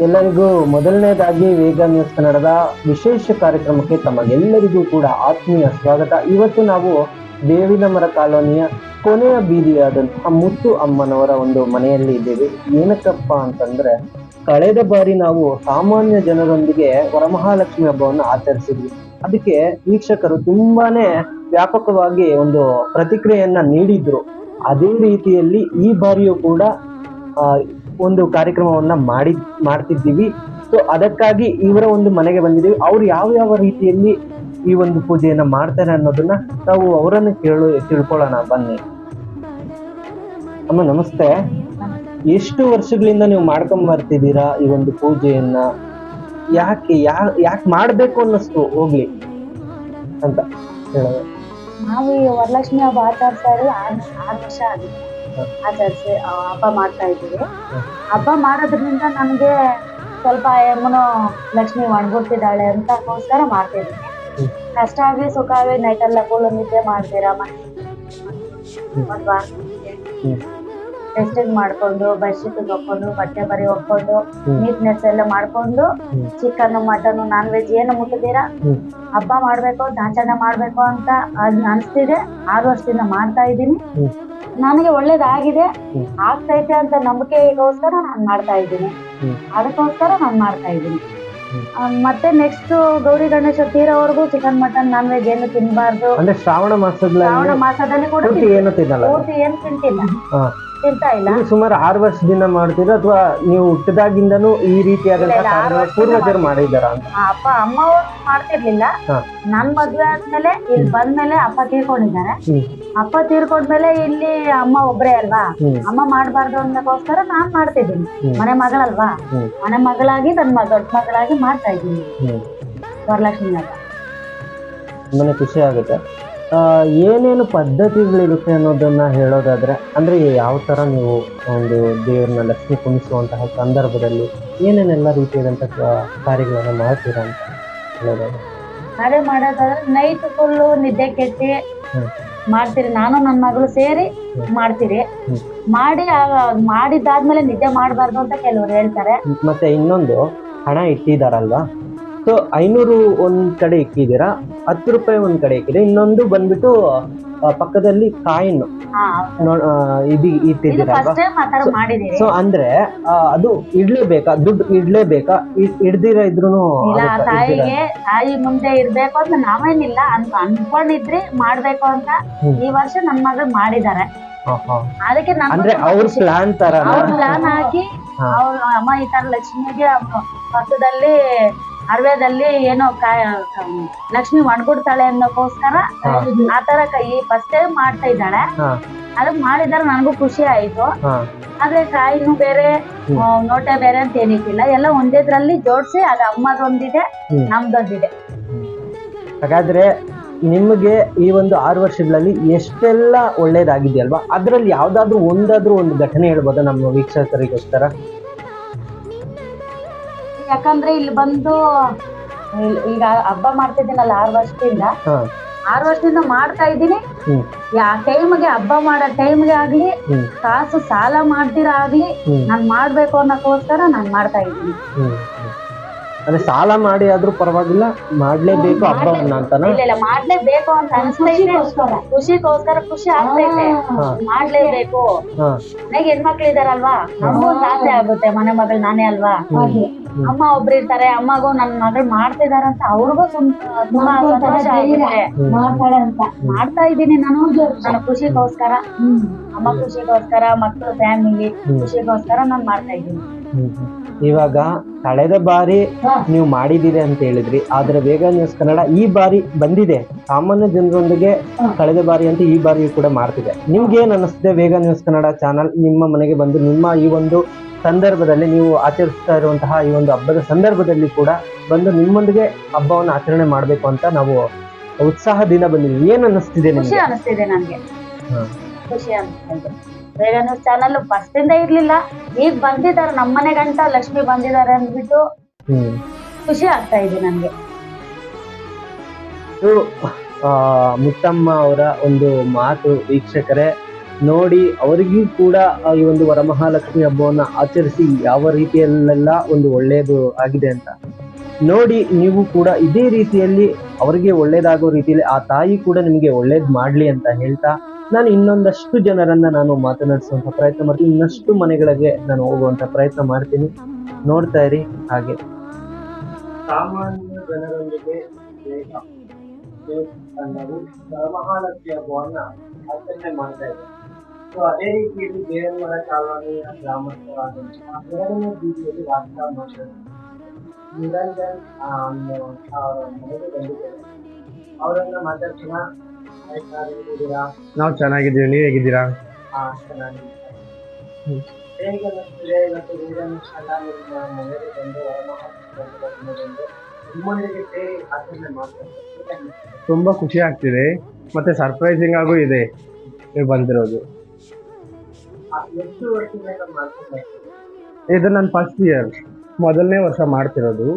ಎಲ್ಲರಿಗೂ ಮೊದಲನೇದಾಗಿ ವೇಗ ನ್ಯೂಸ್ ಕನ್ನಡದ ವಿಶೇಷ ಕಾರ್ಯಕ್ರಮಕ್ಕೆ ತಮಗೆಲ್ಲರಿಗೂ ಕೂಡ ಆತ್ಮೀಯ ಸ್ವಾಗತ. ಇವತ್ತು ನಾವು ಬೇವಿನ ಮರ ಕಾಲೋನಿಯ ಕೊನೆಯ ಬೀದಿಯಾದಂತಹ ಮುತ್ತು ಅಮ್ಮನವರ ಒಂದು ಮನೆಯಲ್ಲಿ ಇದ್ದೇವೆ. ಏನಕ್ಕಪ್ಪ ಅಂತಂದ್ರೆ, ಕಳೆದ ಬಾರಿ ನಾವು ಸಾಮಾನ್ಯ ಜನರೊಂದಿಗೆ ವರಮಹಾಲಕ್ಷ್ಮಿ ಹಬ್ಬವನ್ನು ಆಚರಿಸಿದ್ವಿ. ಅದಕ್ಕೆ ವೀಕ್ಷಕರು ತುಂಬಾನೇ ವ್ಯಾಪಕವಾಗಿ ಒಂದು ಪ್ರತಿಕ್ರಿಯೆಯನ್ನ ನೀಡಿದ್ರು. ಅದೇ ರೀತಿಯಲ್ಲಿ ಈ ಬಾರಿಯೂ ಕೂಡ ಒಂದು ಕಾರ್ಯಕ್ರಮವನ್ನ ಮಾಡಿ ಮಾಡ್ತಿದ್ದೀವಿ. ಸೊ ಅದಕ್ಕಾಗಿ ಇವರ ಒಂದು ಮನೆಗೆ ಬಂದಿದ್ದೀವಿ. ಅವ್ರು ಯಾವ ಯಾವ ರೀತಿಯಲ್ಲಿ ಈ ಒಂದು ಪೂಜೆಯನ್ನ ಮಾಡ್ತಾರೆ ಅನ್ನೋದನ್ನ ನಾವು ಅವರನ್ನು ಕೇಳು, ತಿಳ್ಕೊಳ್ಳೋಣ. ಬನ್ನಿ. ಅಮ್ಮ, ನಮಸ್ತೆ. ಎಷ್ಟು ವರ್ಷಗಳಿಂದ ನೀವು ಮಾಡ್ಕೊಂಡ್ ಬರ್ತಿದ್ದೀರಾ ಈ ಒಂದು ಪೂಜೆಯನ್ನ? ಯಾಕೆ, ಯಾ, ಯಾಕೆ ಮಾಡ್ಬೇಕು ಅನ್ನಿಸ್ತು ಹೋಗ್ಲಿ ಅಂತ ಹೇಳೋದು. ನಾವು ಈ ವರಲಕ್ಷ್ಮಿ ಹಬ್ಬ ಆಚರಿಸ್ತಾ ಇರೋದು ಆರು ಆರು ವರ್ಷ ಆಗಿದೆ. ಆಚರಿಸಿ ಹಬ್ಬ ಮಾಡ್ತಾ ಇದ್ದೀವಿ. ಹಬ್ಬ ಮಾಡೋದ್ರಿಂದ ನನಗೆ ಸ್ವಲ್ಪ ಏಮನೋ ಲಕ್ಷ್ಮಿ ಒಣಗುತ್ತಿದ್ದಾಳೆ ಅಂತಕ್ಕೋಸ್ಕರ ಮಾಡ್ತಿದ್ದೀನಿ. ಕಷ್ಟ ಆಗಿ ಸುಖ ಆಗಿ ನೈಟ್ ಎಲ್ಲ ಫುಲ್ ನಿದ್ದೆ ಮಾಡ್ತೀರಾ ಟೆಸ್ಟಿಂಗ್ ಮಾಡ್ಕೊಂಡು ಬೆಡ್ಶೀಟ್ ತಕೊಂಡು ಬಟ್ಟೆ ಬರಿ ಹೊಕ್ಕೊಂಡು. ನೀಟ್ನೆಸ್ ಎಲ್ಲ ಮಾಡ್ಕೊಂಡು. ಚಿಕನ್ ಮಟನ್ ನಾನ್ ವೆಜ್ ಏನು ಮುಟ್ಟಿದ್ದೀರಾ ಹಬ್ಬ ಮಾಡ್ಬೇಕು, ದಾಚಣೆ ಮಾಡ್ಬೇಕು ಅಂತ ಅದ್ ಅನ್ಸ್ತಿದೆ ಆರು ವರ್ಷದಿಂದ ಮಾಡ್ತಾ ಇದ್ದೀನಿ ನನಗೆ ಒಳ್ಳೇದಾಗಿದೆ ಆಗ್ತೈತೆ ಅಂತ ನಂಬಿಕೆಗೋಸ್ಕರ ನಾನು ಮಾಡ್ತಾ ಇದ್ದೀನಿ. ಅದಕ್ಕೋಸ್ಕರ ನಾನು ಮಾಡ್ತಾ ಇದ್ದೀನಿ. ಮತ್ತೆ ನೆಕ್ಸ್ಟ್ ಗೌರಿ ಗಣೇಶ ತೀರವರೆಗೂ ಚಿಕನ್ ಮಟನ್ ನಾನ್ ವೆಜ್ ಏನು ತಿನ್ಬಾರ್ದು. ಶ್ರಾವಣ ಮಾಸದಲ್ಲಿ ಶ್ರಾವಣ ಮಾಸದಲ್ಲಿ ಕೂಡ ಏನು ತಿಂತಿಲ್ಲ. ತಿಂತಾ ಇಲ್ಲ. ಇದು ಸುಮಾರು ಆರು ವರ್ಷದಿಂದ ಮಾಡ್ತೀರಾ ಅಥವಾ ನೀವು ಹುಟ್ಟಿದಾಗಿಂದನು ಈ ರೀತಿಯಾದಂತಹ ಕಾರ್ಯ ಪೂರ್ವಜರು ಮಾಡಿದಾರ ಅಂತ? ಅಪ್ಪ ಅಮ್ಮ ಅವ್ರು ಮಾಡ್ತಿರ್ಲಿಲ್ಲ ನನ್ ಮದ್ವೆ ಆದ್ಮೇಲೆ ಇಲ್ಲಿ ಬಂದ್ಮೇಲೆ ಅಪ್ಪ ತೀರ್ಕೊಂಡಿದ್ದಾರೆ. ಅಪ್ಪ ತೀರ್ಕೊಂಡ್ಮೇಲೆ ಇಲ್ಲಿ ಅಮ್ಮ ಒಬ್ರೇ ಅಲ್ವಾ? ಅಮ್ಮ ಮಾಡ್ಬಾರ್ದು ಅನ್ನೋಕ್ಕೋಸ್ಕರ ನಾನ್ ಮಾಡ್ತಿದ್ದೀನಿ. ಮನೆ ಮಗಳಲ್ವಾ? ಮನೆ ಮಗಳಾಗಿ ನನ್ ಮ- ದೊಡ್ಡ ಮಗಳಾಗಿ ಮಾಡ್ತಾ ಇದ್ದೀನಿ. ವರಲಕ್ಷ್ಮಿ ತುಂಬಾನೇ ಖುಷಿ ಆಗುತ್ತೆ. ಏನೇನು ಪದ್ಧತಿಗಳಿರುತ್ತೆ ಅನ್ನೋದನ್ನ ಹೇಳೋದಾದ್ರೆ ಅಂದ್ರೆ ಯಾವ ತರ ನೀವು ಒಂದು ದೇವ್ರನ್ನ ಲಕ್ಷ್ಮಿ ಕುಣಿಸುವಂತಹ ಸಂದರ್ಭದಲ್ಲಿ ಏನೇನೆಲ್ಲ ರೀತಿಯಾದಂತಹ ಕಾರ್ಯಗಳನ್ನು ಮಾಡ್ತೀರಾ ಅಂತ ಹೇಳೋದಾದ್ರೆ? ಅದೇ ಮಾಡೋದಾದ್ರೆ ನೈಟ್ ಫುಲ್ಲು ನಿದ್ದೆ ಕೆಟ್ಟಿ ಮಾಡ್ತೀರಿ. ನಾನು ನನ್ನ ಮಗಳು ಸೇರಿ ಮಾಡ್ತೀರಿ. ಮಾಡಿ ಮಾಡಿದ್ದಾದ್ಮೇಲೆ ನಿದ್ದೆ ಮಾಡಬಾರ್ದು ಅಂತ ಕೆಲವರು ಹೇಳ್ತಾರೆ. ಮತ್ತೆ ಇನ್ನೊಂದು ಹಣ ಇಟ್ಟಿದಾರಲ್ವಾ? ಸೊ ಐನೂರು ಒಂದ್ ಕಡೆ ಇಕ್ಕಿದ್ದೀರಾ? ಹತ್ತು ರೂಪಾಯಿ ಒಂದ್ ಕಡೆ ಇಕ್ಕಿದೆ ಇನ್ನೊಂದು ಬಂದ್ಬಿಟ್ಟು ಪಕ್ಕದಲ್ಲಿ ಕಾಯಿನ್ ಇದು ಇಟ್ಟಿದ್ದೀರಾ ಇಟ್ಟಿದ್ದೀರಲ್ವಾ ಸೊ ಅಂದ್ರೆ ಅದು ಇಡ್ಲೇಬೇಕಾ? ದುಡ್ಡು ಇಡ್ಲೇಬೇಕಾ? ಇಡ್ದಿರ ಇದ್ರೂನು ಇಲ್ಲ ಆ ತಾಯಿಗೆ ತಾಯಿ ಮುಂದೆ ಇರ್ಬೇಕು ಅಂತ ನಾವೇನಿಲ್ಲ. ಅಂತ ಅನ್ಕೊಂಡಿದ್ರಿ ಮಾಡ್ಬೇಕು ಅಂತ. ಈ ವರ್ಷ ನನ್ ಮಗಳು ಮಾಡಿದ್ದಾರೆ. ಅದಕ್ಕೆ ಅಂದ್ರೆ ಅವ್ರ ಪ್ಲಾನ್ ತರ ಅವ್ರ ಪ್ಲಾನ್ ಹಾಕಿ. ಅವ್ರ ಅಮ್ಮ ಈ ತರ ಲಕ್ಷ್ಮಿಗೆ ಪಕ್ಕದಲ್ಲಿ ಅರ್ವೇದಲ್ಲಿ ಏನೋ ಕಾಯ ಲಕ್ಷ್ಮಿ ಮಾಡ್ಕೊಡ್ತಾಳೆ ಅನ್ನೋಕೋಸ್ಕರ ಆ ತರ ಕೈ ಫಸ್ಟ್ ಟೈಮ್ ಮಾಡ್ತಾ ಇದ್ದಾಳೆ. ಅದಕ್ ಅದಕ್ಕೆ ಮಾಡಿದಾರೆ ನನಗೂ ಖುಷಿ ಆಯ್ತು. ಆದ್ರೆ ಕಾಯಿನೂ ಬೇರೆ ನೋಟೆ ಬೇರೆ ಅಂತ ಏನಿಕ್ಕಿಲ್ಲ. ಎಲ್ಲ ಒಂದೇದ್ರಲ್ಲಿ ಜೋಡಿಸಿ ಅದು ಅಮ್ಮದೊಂದಿದೆ. ನಮ್ದೊಂದಿದೆ. ಹಾಗಾದ್ರೆ ನಿಮಗೆ ಈ ಒಂದು ಆರು ವರ್ಷಗಳಲ್ಲಿ ಎಷ್ಟೆಲ್ಲ ಒಳ್ಳೇದಾಗಿದೆಯಲ್ವಾ? ಅದರಲ್ಲಿ ಯಾವುದಾದ್ರೂ ಒಂದಾದ್ರೂ ಒಂದು ಘಟನೆ ಹೇಳ್ಬೋದಾ ನಮ್ಮ ವೀಕ್ಷಕರಿಗೋಸ್ಕರ? ಯಾಕಂದ್ರೆ ಇಲ್ಲಿ ಬಂದು ಇಲ್- ಈಗ ಹಬ್ಬ ಮಾಡ್ತಿದ್ದೀನಲ್ಲ ಆರು ವರ್ಷದಿಂದ. ಹಾ. ಆರು ವರ್ಷದಿಂದ ಮಾಡ್ತಾ ಇದ್ದೀನಿ. ಹ್ಮ್. ಯಾ ಟೈಮ್ಗೆ ಹಬ್ಬ ಮಾಡೋ ಟೈಮ್ಗೆ ಆಗ್ಲಿ ಹ್ಮ್. ಕಾಸು ಸಾಲ ಮಾಡ್ತೀರಾ ಆಗ್ಲಿ ಹ್ಮ್. ನಾನ್ ಮಾಡ್ಬೇಕು ಅನ್ನೋಕ್ಕೋಸ್ಕರ ನಾನ್ ಮಾಡ್ತಾ ಇದ್ದೀನಿ. ಹ್ಮ್. ಅಂದ್ರೆ ಸಾಲ ಮಾಡಿ ಆದ್ರೂ ಪರವಾಗಿಲ್ಲ ಮಾಡ್ಲೇಬೇಕು ಹಬ್ಬವನ್ನ ಅಂತಾನ ಇಲ್ಲ ಇಲ್ಲ ಮಾಡ್ಲೇಬೇಕು ಅಂತ ಅನಿಸ್ತೈತೆ ಖುಷಿಗೋಸ್ಕರ. ಖುಷಿ ಆಗ್ತೈತೆ ಹಾ. ಮಾಡ್ಲೇಬೇಕು ಹಾ. ನನಗೆ ಹೆಣ್ಮಕ್ಳು ಇದಾರಲ್ವಾ ನಮಗೂ ಒಂದ್ ಆಸೆ ಆಗುತ್ತೆ ಮನೆ ಮಗಳು ನಾನೇ ಅಲ್ವಾ? ಅಮ್ಮ ಒಬ್ರು ಇರ್ತಾರೆ ಅಮ್ಮಗೂ ನನ್ ಮಗಳು ಮಾಡ್ತಿದಾರ ಅಂತ ಅವ್ರಿಗೂ ತುಂಬಾ ಸಂತೋಷ ಅಂತ. ಮಾಡ್ತಾ ಇದ್ದೀನಿ ನಾನು. ನನ್ನ ಖುಷಿಗೋಸ್ಕರ. ಅಮ್ಮ ಖುಷಿಗೋಸ್ಕರ ಮಕ್ಕಳು ಫ್ಯಾಮಿಲಿ ಖುಷಿಗೋಸ್ಕರ ನಾನು ಮಾಡ್ತಾ ಇದ್ದೀನಿ. ಹ್ಮ್. ಇವಾಗ ಕಳೆದ ಬಾರಿ ನೀವು ಮಾಡಿದ್ದೀರಿ ಅಂತ ಹೇಳಿದ್ರಿ. ಆದ್ರೆ ವೇಗ ನ್ಯೂಸ್ ಕನ್ನಡ ಈ ಬಾರಿ ಬಂದಿದೆ. ಸಾಮಾನ್ಯ ಜನರೊಂದಿಗೆ ಕಳೆದ ಬಾರಿ ಅಂತ ಈ ಬಾರಿಯೂ ಕೂಡ ಮಾಡ್ತಿದೆ. ನಿಮ್ಗೆ ಏನ್ ಅನಿಸ್ತಿದೆ ವೇಗ ನ್ಯೂಸ್ ಕನ್ನಡ ಚಾನಲ್? ನಿಮ್ಮ ಮನೆಗೆ ಬಂದು ನಿಮ್ಮ ಈ ಒಂದು ಸಂದರ್ಭದಲ್ಲಿ ನೀವು ಆಚರಿಸ್ತಾ ಇರುವಂತಹ ಈ ಒಂದು ಹಬ್ಬದ ಸಂದರ್ಭದಲ್ಲಿ ಕೂಡ ಬಂದು ನಿಮ್ಮೊಂದಿಗೆ ಹಬ್ಬವನ್ನು ಆಚರಣೆ ಮಾಡಬೇಕು ಅಂತ ನಾವು ಉತ್ಸಾಹದಿಂದ ಬಂದಿದ್ದೀವಿ. ಏನ್ ಅನ್ನಿಸ್ತಿದೆ ಖುಷಿ ನಿಮ್ಗೆ ಅನಿಸ್ತಿದೆ ನನ್ಗೆ. ಖುಷಿ ಬೇಗ ನ್ಯೂಸ್ ಚಾನಲ್ ಫಸ್ಟ್ ಇಂದ ಇರ್ಲಿಲ್ಲ. ಈಗ ಬಂದಿದ್ದಾರೆ ನಮ್ಮನೆ ಗಂಟ ಲಕ್ಷ್ಮಿ ಬಂದಿದ್ದಾರೆ ಅಂದ್ಬಿಟ್ಟು ಖುಷಿ ಆಗ್ತಾ ಇದೆ ನನ್ಗೆ. ಮುತ್ತಮ್ಮ ಅವರ ಒಂದು ಮಾತು ವೀಕ್ಷಕರೇ ನೋಡಿ ಅವರಿಗೂ ಕೂಡ ಈ ಒಂದು ವರಮಹಾಲಕ್ಷ್ಮಿ ಹಬ್ಬವನ್ನ ಆಚರಿಸಿ ಯಾವ ರೀತಿಯಲ್ಲೆಲ್ಲ ಒಂದು ಒಳ್ಳೆಯದು ಆಗಿದೆ ಅಂತ. ನೋಡಿ ನೀವು ಕೂಡ ಇದೇ ರೀತಿಯಲ್ಲಿ ಅವರಿಗೆ ಒಳ್ಳೇದಾಗೋ ರೀತಿಯಲ್ಲಿ ಆ ತಾಯಿ ಕೂಡ ನಿಮಗೆ ಒಳ್ಳೇದು ಮಾಡ್ಲಿ ಅಂತ ಹೇಳ್ತಾ ನಾನು ಇನ್ನೊಂದಷ್ಟು ಜನರನ್ನ ನಾನು ಮಾತನಾಡಿಸುವಂತ ಪ್ರಯತ್ನ ಮಾಡ್ತೀನಿ. ಇನ್ನಷ್ಟು ಮನೆಗಳಿಗೆ ನಾನು ಹೋಗುವಂತ ಪ್ರಯತ್ನ ಮಾಡ್ತೀನಿ. ನೋಡ್ತಾ ಇರಿ ಹಾಗೆ. ಸಾಮಾನ್ಯ ಜನರೊಂದಿಗೆ ಅವರನ್ನ ಹೇಗಿದ್ದೀರಾ ನಾವು ಚೆನ್ನಾಗಿದ್ದೀವಿ ನೀವು ಹೇಗಿದ್ದೀರಾ? ತುಂಬ ಖುಷಿ ಆಗ್ತಿದೆ. ಮತ್ತೆ ಸರ್ಪ್ರೈಸಿಂಗ್ ಆಗೂ ಇದೆ ನೀವು ಬಂದಿರೋದು. ಇದು ನನ್ನ ಫಸ್ಟ್ ಇಯರ್ ಮೊದಲನೇ ವರ್ಷ ಮಾಡ್ತಿರೋದು?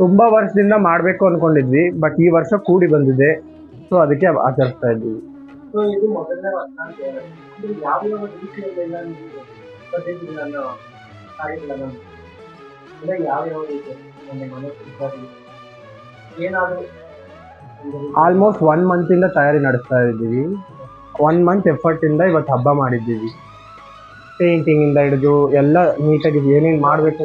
ತುಂಬಾ ವರ್ಷದಿಂದ ಮಾಡಬೇಕು ಅನ್ಕೊಂಡಿದ್ವಿ ಬಟ್ ಈ ವರ್ಷ ಕೂಡಿ ಬಂದಿದೆ. ಸೊ ಅದಕ್ಕೆ ಆಚರಿಸ್ತಾ ಇದ್ದೀವಿ ಸೊ ಇದು ಮೊದಲನೇ ವರ್ಷ ಅಂತ ಹೇಳಿ ಅಂದ್ರೆ ಯಾವ ಯಾವ ರೀತಿಯಲ್ಲೆಲ್ಲ ನೀವು ಪದ್ಧತಿಗಳನ್ನು ಕಾರ್ಯಗಳನ್ನು ಅಂದ್ರೆ ಯಾವ ಯಾವ ರೀತಿ? ನಮ್ಮ ಮನೆ ಸಿಬ್ಬಂದಿ ಏನಾದರೂ ಒಂದು ಆಲ್ಮೋಸ್ಟ್ ಒನ್ ಮಂತ್ ಇಂದ ತಯಾರಿ ನಡೆಸ್ತಾ ಇದ್ದೀವಿ. ಒನ್ ಮಂತ್ ಎಫರ್ಟ್ ಇಂದ ಇವತ್ತು ಹಬ್ಬ ಮಾಡಿದ್ದೀವಿ. ಪೇಂಟಿಂಗ್ ಇಂದ ಹಿಡಿದು ಎಲ್ಲ ನೀಟಾಗಿ ಏನೇನು ಮಾಡಬೇಕು